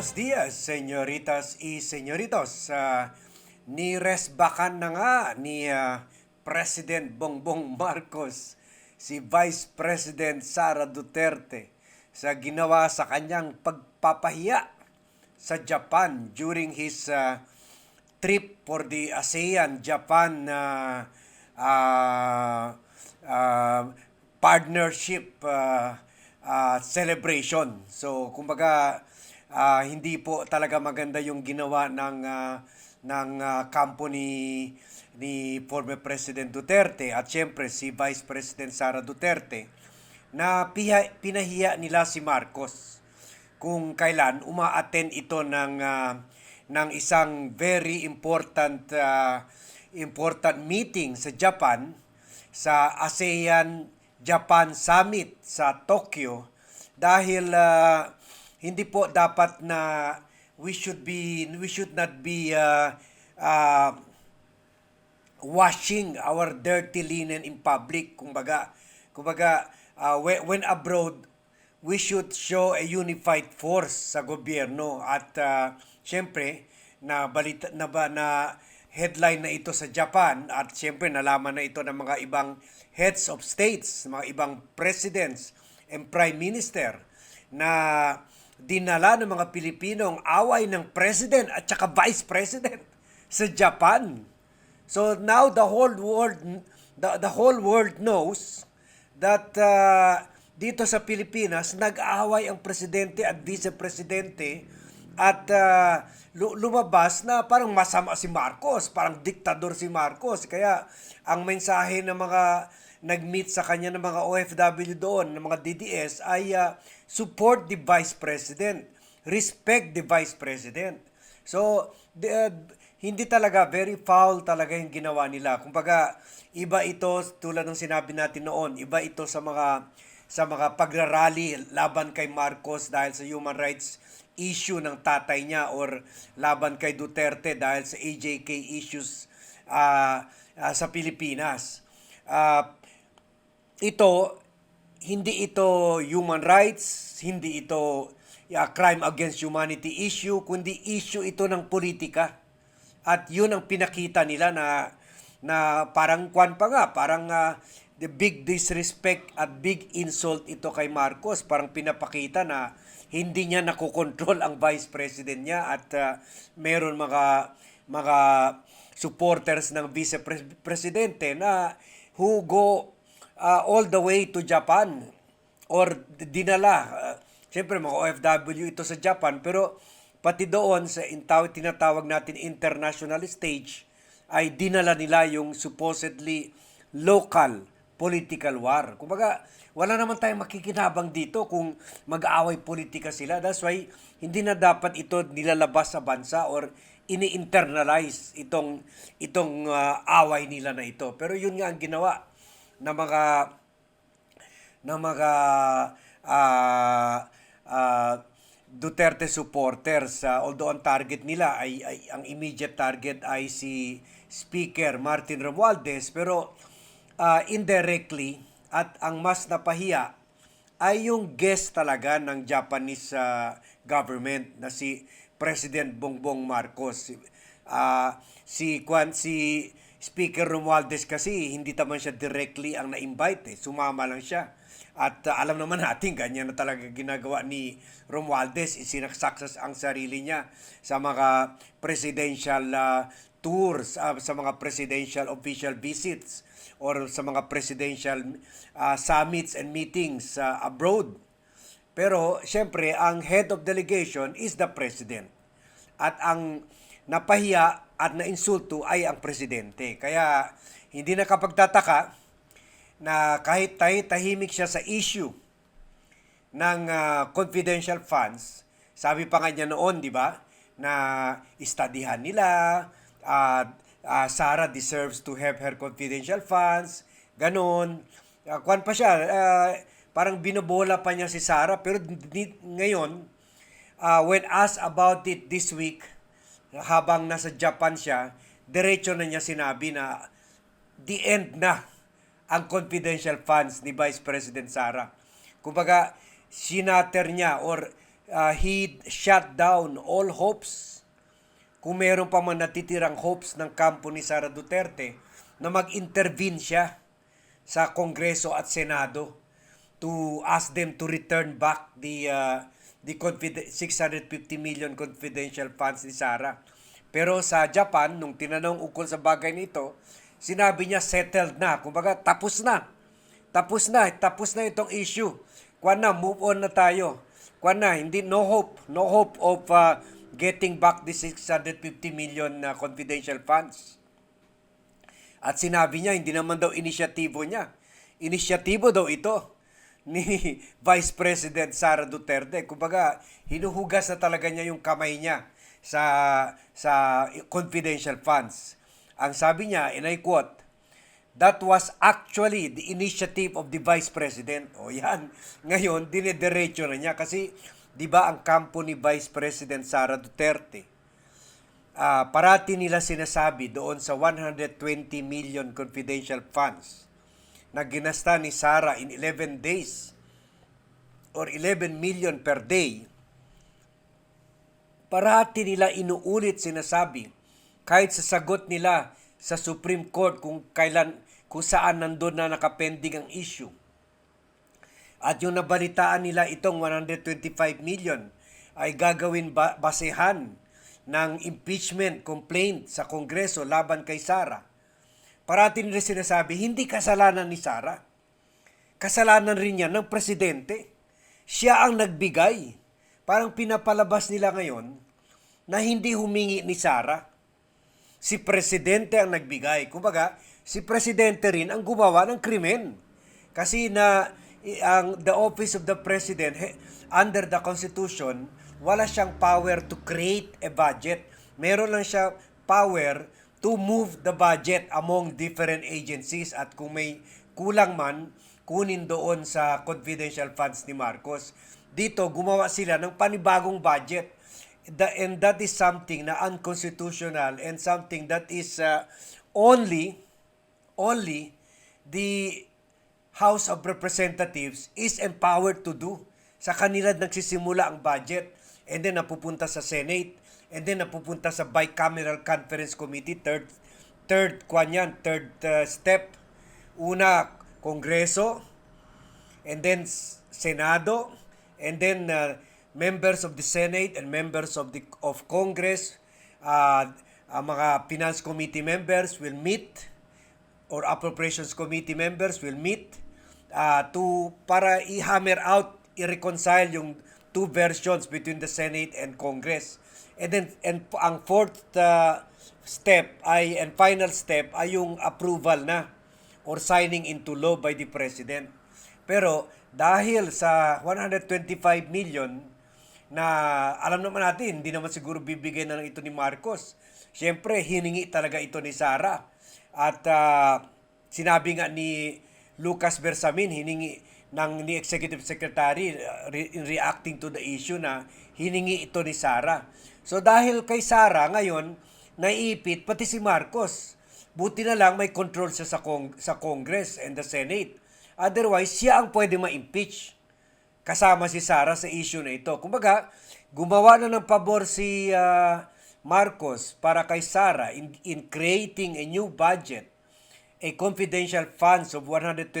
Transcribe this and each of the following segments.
Buenos dias, señoritas y señoritos. Uh, niresbakan na nga ni ah, President Bongbong Marcos si Vice President Sara Duterte sa ginawa sa kanyang pagpapahiya sa Japan during his ah, trip for the ASEAN-Japan uh, uh, uh, partnership uh, uh, celebration. So, kumbaga, ah, hindi po talaga maganda yung ginawa ng ah, ng ah, kampo ni former President Duterte at siyempre si Vice President Sara Duterte na piha, pinahiya nila si Marcos kung kailan uma-attend ito ng ah, ng isang very important ah, important meeting sa Japan sa ASEAN Japan Summit sa Tokyo dahil ah, hindi po dapat na we should be we should not be ah, ah, washing our dirty linen in public. Kumbaga kumbaga uh, when, when abroad we should show a unified force sa gobyerno. At uh, syempre na balita na ba na headline na ito sa Japan. At syempre nalaman na ito ng mga ibang heads of states, mga ibang presidents and prime minister na dinala ng mga Pilipino ang away ng president at saka vice president sa Japan. So now the whole world the, the whole world knows that uh, dito sa Pilipinas nag-aaway ang presidente at vice presidente at uh, lu- lumabas na parang masama si Marcos, parang diktador si Marcos. Kaya ang mensahe ng mga nag-meet sa kanya ng mga OFW doon, ng mga DDS ay uh, support the vice president, respect the vice president. So, the, uh, hindi talaga, very foul talaga yung ginawa nila. Kumbaga, iba ito, tulad ng sinabi natin noon, iba ito sa mga sa mga pagrarally laban kay Marcos dahil sa human rights issue ng tatay niya or laban kay Duterte dahil sa AJK issues uh, uh, sa Pilipinas. Uh, ito, hindi ito human rights, hindi ito uh, crime against humanity issue, kundi issue ito ng politika. At yun ang pinakita nila na na parang kwan pa nga, parang uh, the big disrespect at big insult ito kay Marcos. Parang pinapakita na hindi niya nakokontrol ang vice president niya at uh, meron mga mga supporters ng vice presidente na who go uh, all the way to Japan or dinala. Uh, Siyempre, mga OFW ito sa Japan, pero pati doon sa intaw, tinatawag natin international stage, ay dinala nila yung supposedly local political war. Kumbaga, wala naman tayong makikinabang dito kung mag-aaway politika sila. That's why hindi na dapat ito nilalabas sa bansa or ini-internalize itong itong uh, away nila na ito. Pero yun nga ang ginawa ng mga ng mga uh, uh, Duterte supporters uh, although ang target nila ay, ay ang immediate target ay si Speaker Martin Romualdez pero uh, indirectly at ang mas napahiya ay yung guest talaga ng Japanese uh, government na si President Bongbong Marcos. Uh, si Kwan si Speaker Romualdez kasi hindi naman siya directly ang na-invite eh. Sumama lang siya. At uh, alam naman natin, ganyan na talaga ginagawa ni Romualdez. Isinaksakses ang sarili niya sa mga presidential uh, tours, uh, sa mga presidential official visits or sa mga presidential uh, summits and meetings uh, abroad. Pero siyempre, ang head of delegation is the president. At ang napahiya at nainsulto ay ang presidente. Kaya hindi nakapagtataka na kahit tahimik siya sa issue ng uh, confidential funds, sabi pa nga niya noon, di ba, na istadihan nila, uh, uh, Sarah deserves to have her confidential funds, ganun. Uh, kwan pa siya, uh, parang binobola pa niya si Sarah, pero ngayon, uh, when asked about it this week, habang nasa Japan siya, diretso na niya sinabi na the end na ang confidential funds ni Vice President Sara. Kumbaga, sinater niya or uh, he shut down all hopes kung meron pa man natitirang hopes ng kampo ni Sara Duterte na mag-intervene siya sa Kongreso at Senado to ask them to return back the uh, the confide- 650 million confidential funds ni Sara. Pero sa Japan, nung tinanong ukol sa bagay nito, sinabi niya settled na. Kumbaga, tapos na. Tapos na. Tapos na itong issue. Kwan na, move on na tayo. Kwan na, hindi, no hope. No hope of uh, getting back the 650 million na confidential funds. At sinabi niya, hindi naman daw inisyatibo niya. Inisyatibo daw ito ni Vice President Sara Duterte. Kumbaga, hinuhugas na talaga niya yung kamay niya sa sa confidential funds. Ang sabi niya, and I quote, That was actually the initiative of the Vice President. O yan, ngayon, dinediretso na niya. Kasi, di ba ang kampo ni Vice President Sara Duterte, ah, parati nila sinasabi doon sa 120 million confidential funds na ginasta ni Sara in 11 days or 11 million per day, parati nila inuulit sinasabi kahit sa sagot nila sa Supreme Court kung kailan kung saan nandun na nakapending ang issue. At yung nabalitaan nila itong 125 million ay gagawin ba- basehan ng impeachment complaint sa Kongreso laban kay Sara. Parati nila sinasabi, hindi kasalanan ni Sara. Kasalanan rin yan ng presidente. Siya ang nagbigay. Parang pinapalabas nila ngayon na hindi humingi ni Sara. Si presidente ang nagbigay. Kumbaga, si presidente rin ang gumawa ng krimen. Kasi na i- ang the office of the president under the constitution wala siyang power to create a budget. Meron lang siya power to move the budget among different agencies at kung may kulang man kunin doon sa confidential funds ni Marcos. Dito gumawa sila ng panibagong budget. The, and that is something na unconstitutional and something that is uh, only only the House of Representatives is empowered to do. Sa kanila nagsisimula ang budget and then napupunta sa Senate and then napupunta sa bicameral conference committee third third kwan third uh, step. Una kongreso. And then senado. And then uh, members of the senate and members of the of congress. Uh, ang mga finance committee members will meet or appropriations committee members will meet uh, to para i-hammer out, i-reconcile yung two versions between the Senate and Congress. And then and ang fourth uh, step ay and final step ay yung approval na or signing into law by the president. Pero dahil sa 125 million na alam naman natin, hindi naman siguro bibigyan na ng ito ni Marcos. Siyempre, hiningi talaga ito ni Sara. At ah, sinabi nga ni Lucas Bersamin, hiningi ng ni Executive Secretary uh, re- in reacting to the issue na hiningi ito ni Sara. So dahil kay Sara ngayon, naiipit pati si Marcos. Buti na lang may control siya sa, Cong- sa Congress and the Senate. Otherwise, siya ang pwede ma-impeach kasama si Sara sa issue na ito. Kumbaga, gumawa na ng pabor si ah, Marcos para kay Sara in, in creating a new budget, a confidential funds of 125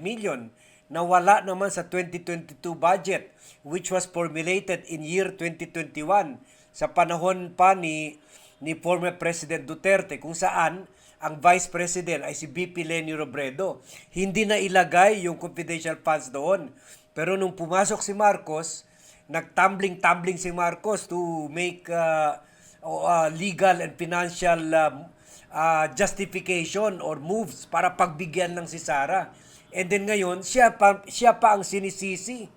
million na wala naman sa 2022 budget which was formulated in year 2021 sa panahon pa ni ni former President Duterte kung saan ang Vice President ay si BP Leni Robredo. Hindi na ilagay yung confidential funds doon. Pero nung pumasok si Marcos, nagtumbling-tumbling si Marcos to make uh, uh, legal and financial um, uh, justification or moves para pagbigyan ng si Sara. And then ngayon, siya pa, siya pa ang sinisisi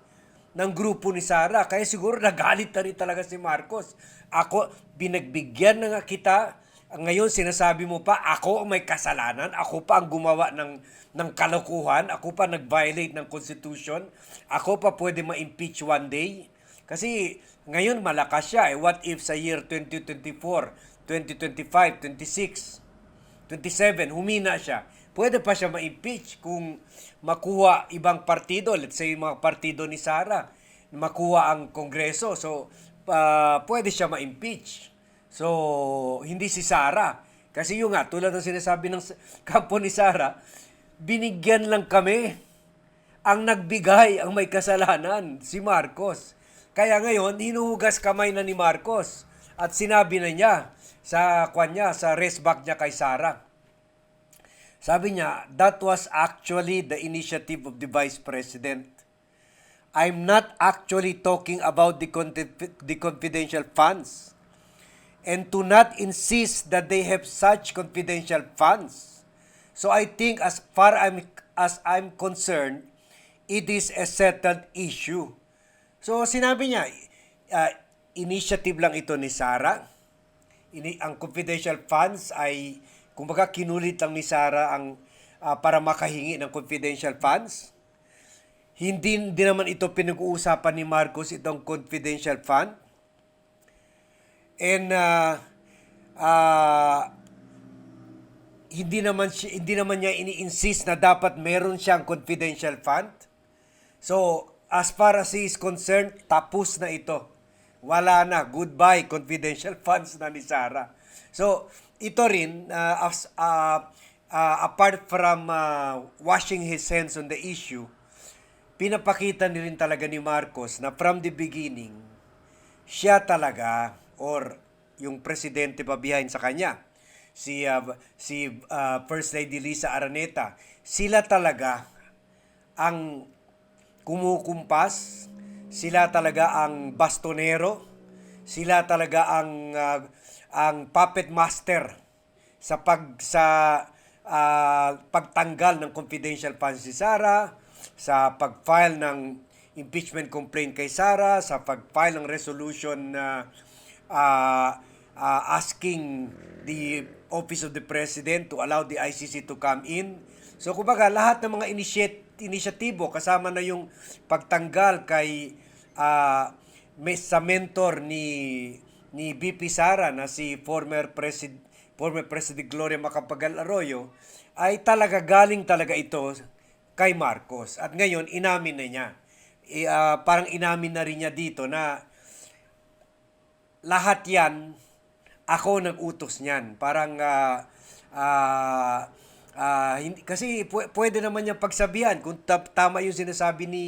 ng grupo ni Sara. Kaya siguro nagalit na rin talaga si Marcos. Ako, binagbigyan na nga kita. Ngayon, sinasabi mo pa, ako ang may kasalanan. Ako pa ang gumawa ng, ng kalokohan. Ako pa nag-violate ng Constitution. Ako pa pwede ma-impeach one day. Kasi ngayon malakas siya. Eh. What if sa year 2024, 2025, 26, 27, humina siya. Pwede pa siya ma-impeach kung makuha ibang partido, let's say mga partido ni Sara, makuha ang Kongreso. So, ah, pwede siya ma-impeach. So, hindi si Sara. Kasi yung nga, tulad ng sinasabi ng kampo ni Sara, binigyan lang kami. Ang nagbigay, ang may kasalanan, si Marcos. Kaya ngayon, hinuhugas kamay na ni Marcos. At sinabi na niya sa kwan niya, sa rest back niya kay Sara. Sabi niya, that was actually the initiative of the Vice President. I'm not actually talking about the, the confidential funds and to not insist that they have such confidential funds. So I think as far I'm, as I'm concerned, it is a settled issue. So sinabi niya, uh, initiative lang ito ni Sara. Ini, ang confidential funds ay, kumbaga kinulit lang ni Sara ang ah, para makahingi ng confidential funds. Hindi din naman ito pinag-uusapan ni Marcos itong confidential fund. And uh, uh, hindi naman siya, hindi naman niya ini-insist na dapat meron siyang confidential fund. So, as far as he is concerned, tapos na ito. Wala na. Goodbye, confidential funds na ni Sarah. So, ito rin, uh, as, uh, uh, apart from uh, washing his hands on the issue, pinapakita ni rin talaga ni Marcos na from the beginning, siya talaga or yung presidente pa behind sa kanya, si uh, si uh, First Lady Lisa Araneta, sila talaga ang kumukumpas, sila talaga ang bastonero, sila talaga ang uh, ang puppet master sa pag sa ah, pagtanggal ng confidential funds si Sara, sa pag-file ng impeachment complaint kay Sara, sa pag-file ng resolution na ah, ah, asking the Office of the President to allow the ICC to come in. So kumbaga lahat ng mga initiate, inisyatibo kasama na yung pagtanggal kay may sa mentor ni ni BP Sara na si former president former President Gloria Macapagal Arroyo ay talaga galing talaga ito kay Marcos. At ngayon inamin na niya. I, ah, parang inamin na rin niya dito na lahat yan, ako nag-utos niyan. Parang, ah, ah, ah, hindi, kasi pu- pwede naman niya pagsabihan kung ta- tama yung sinasabi ni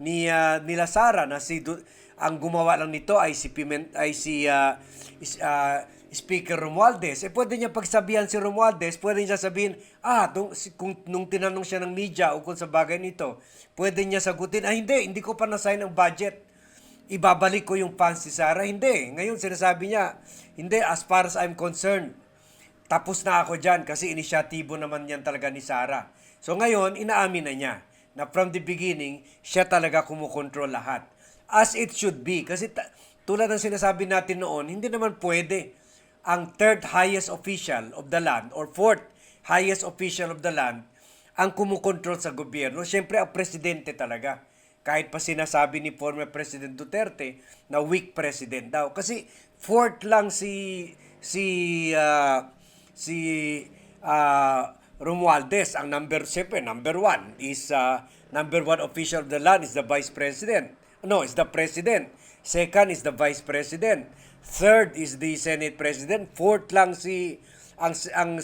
ni ah, nila Sara na si Du- ang gumawa lang nito ay si Piment ay si ah, is- ah, Speaker Romualdez. Eh pwede niya pagsabihan si Romualdez, pwede niya sabihin, ah, tung, kung nung tinanong siya ng media ukol sa bagay nito, pwede niya sagutin, ah hindi, hindi ko pa na-sign ang budget ibabalik ko yung funds si Sarah. Hindi. Ngayon, sinasabi niya, hindi, as far as I'm concerned, tapos na ako dyan kasi inisyatibo naman yan talaga ni Sarah. So ngayon, inaamin na niya na from the beginning, siya talaga kumukontrol lahat. As it should be. Kasi tulad ng sinasabi natin noon, hindi naman pwede ang third highest official of the land or fourth highest official of the land ang kumukontrol sa gobyerno. Siyempre, ang presidente talaga kahit pa sinasabi ni former President Duterte na weak president daw kasi fourth lang si si ah, si ah, Romualdez ang number siyempre number one is ah, number one official of the land is the vice president no is the president. Second is the vice president. Third is the senate president. Fourth lang si ang ang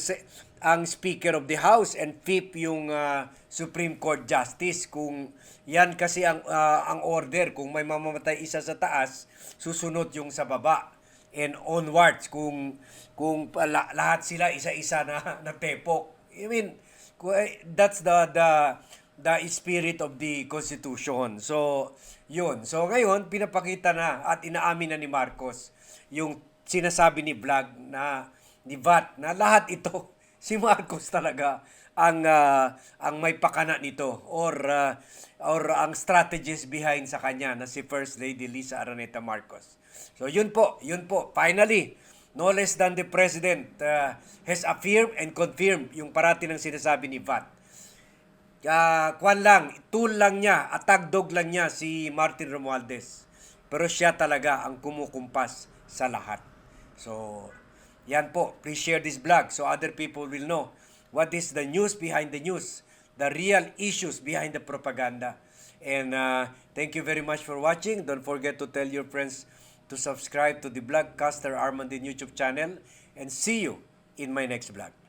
ang Speaker of the House. And fifth yung ah, Supreme Court Justice. Kung yan kasi ang ah, ang order kung may mamamatay isa sa taas susunod yung sa baba and onwards. Kung kung pala- lahat sila isa-isa na natepok I mean eh, that's the the the spirit of the constitution so yun so ngayon pinapakita na at inaamin na ni Marcos yung sinasabi ni Vlog na ni VAT na lahat ito si Marcos talaga ang ah, ang may pakana nito or ah, or ang strategist behind sa kanya na si First Lady Lisa Araneta Marcos. So yun po, yun po. Finally, no less than the president ah, has affirmed and confirmed yung parati ng sinasabi ni VAT. Ah, kwan lang, tool lang niya, atagdog lang niya si Martin Romualdez. Pero siya talaga ang kumukumpas sa lahat. So, yan po. Please share this vlog so other people will know what is the news behind the news. the real issues behind the propaganda. And uh, thank you very much for watching. Don't forget to tell your friends to subscribe to the Blogcaster Armandin YouTube channel. And see you in my next vlog.